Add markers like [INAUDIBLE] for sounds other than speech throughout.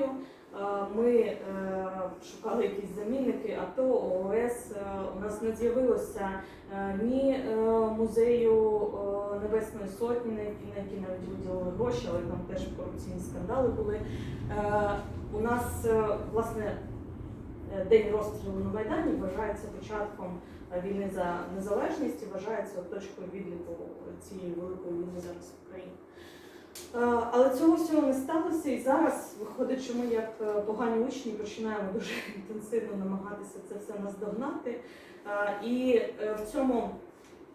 війною. Е, Ми е, шукали якісь замінники, АТО, ООС. Е, У нас не з'явилося ні музею Небесної Сотні, на який навіть виділили гроші, але там теж корупційні скандали були. У нас власне день розстрілу на Майдані вважається початком війни за незалежність і вважається точкою відліку цієї великої війни зараз в Україні. Але цього всього не сталося, і зараз виходить, що ми, як е, погані учні, починаємо дуже [LAUGHS] інтенсивно намагатися це все наздогнати. І е, в цьому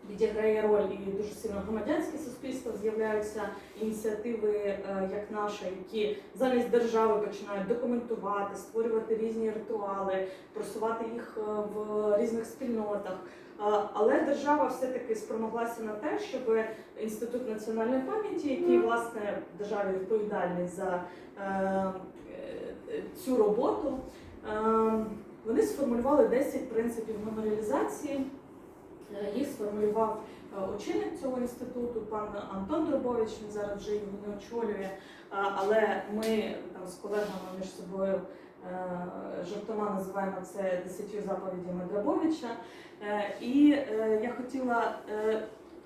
відіграє роль і дуже сильно громадянське суспільство. З'являються ініціативи, е, як наша, які замість держави починають документувати, створювати різні ритуали, просувати їх е, в різних спільнотах. Е, Але держава все-таки спромоглася на те, щоб інститут національної пам'яті, який власне державі відповідальний за цю роботу, вони сформулювали 10 принципів меморіалізації. Їх сформулював е, очільник цього інституту, пан Антон Дробович. Він зараз вже його не очолює. Але ми там з колегами між собою е, жартома називаємо це десятью заповідями Драбовича. Е, І я хотіла.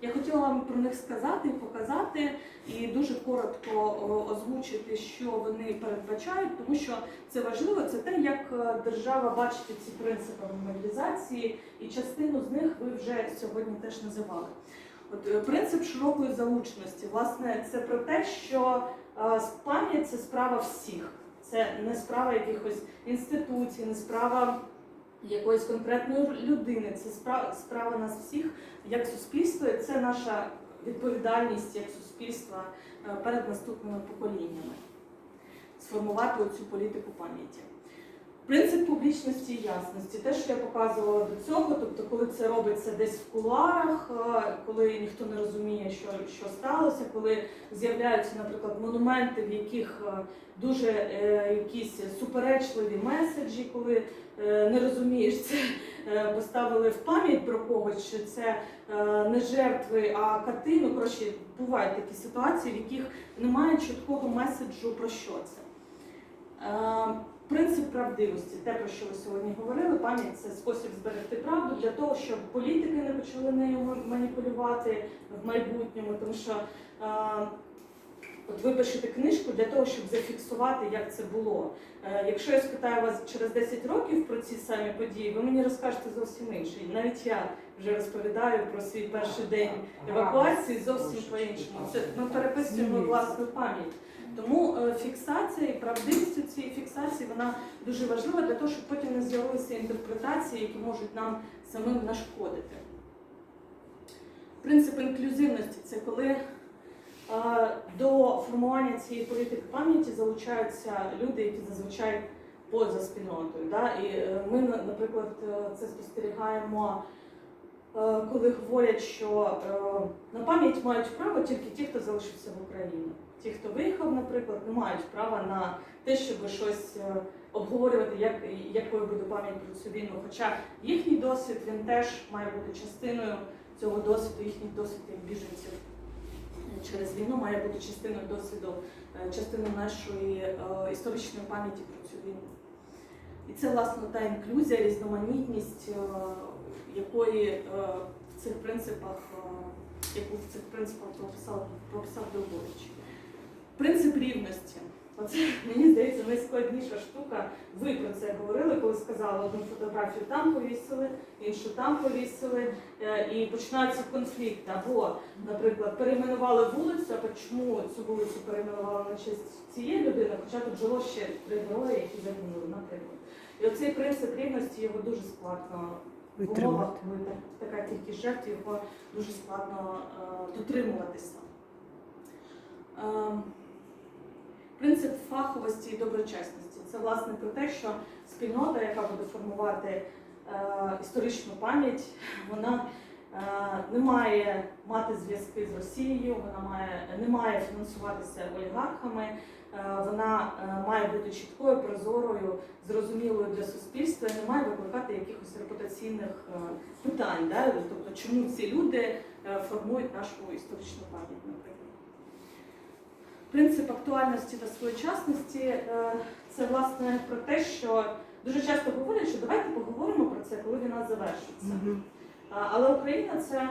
Е, я хотіла вам про них сказати показати, і дуже коротко озвучити, що вони передбачають, тому що це важливо. Це те, як е, держава бачить ці принципи мобілізації, і частину з них ви вже сьогодні теж називали. От е, принцип широкої залученості, власне, це про те, що е, пам'ять це справа всіх. Це не справа якихось інституцій, не справа якоїсь конкретної людини. Це справа, справа нас всіх як суспільство. Це наша відповідальність як суспільства е, перед наступними поколіннями. Сформувати цю політику пам'яті. Принцип публічності і ясності, те, що я показувала до цього, тобто, коли це робиться десь в кулуарах, е, коли ніхто не розуміє, що, що сталося, коли з'являються, наприклад, монументи, в яких е, дуже е, якісь суперечливі меседжі, коли е, не розумієш, це е, поставили в пам'ять про когось, чи це е, не жертви, а кати. Ну, коротше, бувають такі ситуації, в яких немає чіткого меседжу про що це. Правдивості, те, про що ви сьогодні говорили, пам'ять це спосіб зберегти правду для того, щоб політики не почали нею маніпулювати в майбутньому, тому що е, от ви пишете книжку для того, щоб зафіксувати, як це було. Е, якщо я спитаю вас через 10 років про ці самі події, ви мені розкажете зовсім інше. І навіть я вже розповідаю про свій перший день евакуації зовсім по-іншому. Це ми переписуємо власну пам'ять. Тому е, фіксація і правдивість вона дуже важлива для того, щоб потім не з'явилися інтерпретації, які можуть нам самим нашкодити. Принцип інклюзивності це коли е, до формування цієї політики пам'яті залучаються люди, які зазвичай поза спільнотою. Да? І е, ми, наприклад, е, це спостерігаємо, коли говорять, що на пам'ять мають право тільки ті, хто залишився в Україні. Ті, хто виїхав, наприклад, не мають права на те, щоб щось е, обговорювати, як, якою буде пам'ять про цю війну. Хоча їхній досвід він теж має бути частиною цього досвіду, їхній досвід як біженців через війну має бути частиною досвіду, е, частиною нашої е, історичної пам'яті про цю війну. І це власне та інклюзія, різноманітність, якої в цих принципах, яку в цих принципах прописав, прописав Довбович. Принцип рівності. Оце мені здається найскладніша штука. Ви про це говорили, коли сказали одну фотографію там повісили, іншу там повісили, е, і починаються конфлікти. Або, наприклад, перейменували вулицю, а чому цю вулицю перейменували на честь цієї людини, хоча тут жило ще три герої, які загинули, наприклад. І оцей принцип рівності його дуже складно в умовах, так- така кількість жертв, його дуже складно е, дотримуватися. Ем, Принцип фаховості і доброчесності це власне про те, що спільнота, яка буде формувати е, історичну пам'ять, вона е, не має мати зв'язки з Росією, вона має, не має фінансуватися олігархами, е, вона е, має бути чіткою, прозорою, зрозумілою для суспільства і не має викликати якихось репутаційних е, питань. Да? Тобто, чому ці люди формують нашу історичну пам'ять, наприклад. Принцип актуальності та своєчасності е, це власне про те, що дуже часто говорять, що давайте поговоримо про це, коли війна завершиться. Але Україна це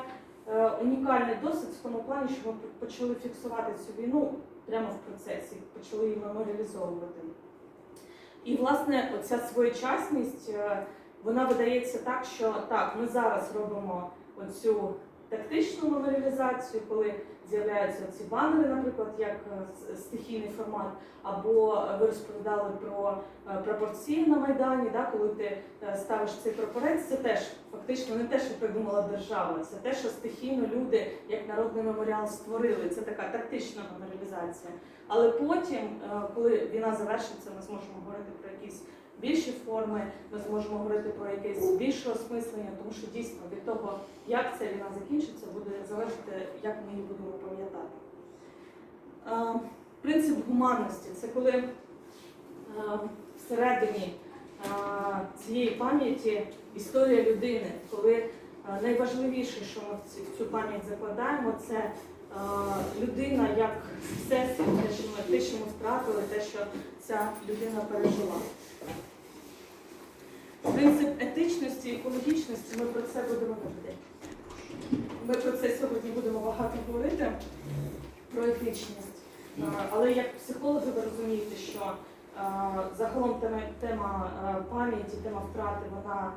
е, унікальний досвід в тому плані, що ми почали фіксувати цю війну прямо в процесі, почали її меморіалізовувати. І власне оця своєчасність, е, вона видається так, що так, ми зараз робимо оцю тактичну меморіалізацію, коли з'являються ці банери, наприклад, як е, стихійний формат, або ви розповідали про е, прапорці на Майдані, да, коли ти е, ставиш цей прапорець, це теж фактично не те, що придумала держава, це те, що стихійно люди, як народний меморіал, створили. Це така тактична меморіалізація. Але потім, е, коли війна завершиться, ми зможемо говорити про якісь більші форми, ми зможемо говорити про якесь більше осмислення, тому що дійсно від того, як ця війна закінчиться, буде залежати, як ми її будемо пам'ятати. Е, Принцип гуманності це коли е, всередині е, цієї пам'яті історія людини, коли найважливіше, що ми в цю пам'ять закладаємо, це людина як те, що ми, те, що ми втратили, те, що ця людина пережила. Принцип екологічності, ми про це будемо говорити. ми про це сьогодні будемо багато говорити, про етичність. Але як психологи ви розумієте, що загалом тема, пам'яті, тема втрати, вона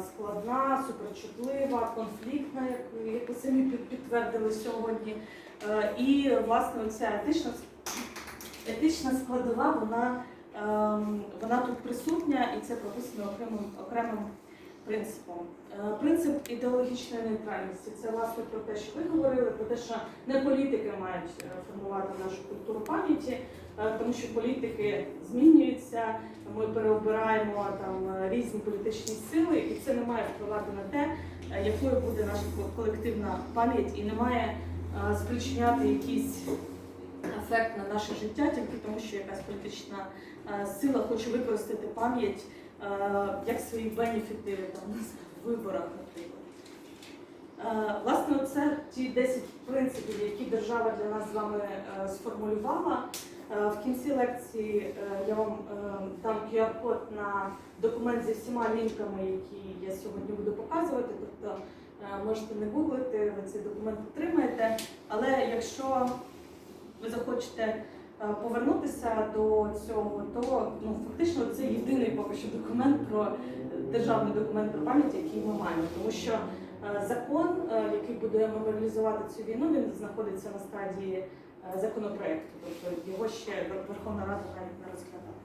складна, суперчутлива, конфліктна, як, ви самі підтвердили сьогодні. І власне оця етична, етична складова, вона, ем, вона тут присутня і це прописано окремим, окремим принципом. Е, Принцип ідеологічної нейтральності це власне про те, що ви говорили, про те, що не політики мають е, формувати нашу культуру пам'яті, е, тому що політики змінюються, ми переобираємо там різні політичні сили, і це не має впливати на те, якою буде наша колективна пам'ять, і не має спричиняти якийсь ефект на наше життя, тільки тому, що якась політична сила хоче використати пам'ять як свої бенефіти там, в виборах. Е, Власне, це ті 10 принципів, які держава для нас з вами е, сформулювала. Е, В кінці лекції е, я вам е, дам QR-код на документ зі всіма лінками, які я сьогодні буду показувати. Тобто е, можете не гуглити, ви цей документ отримаєте. Але якщо ви захочете е, повернутися до цього, то ну, фактично це єдиний поки що документ про державний документ про пам'ять, який ми маємо. Тому що е, закон, е, який буде меморіалізувати цю війну, він знаходиться на стадії е, законопроекту. Тобто його ще Верховна Рада навіть не розглядала.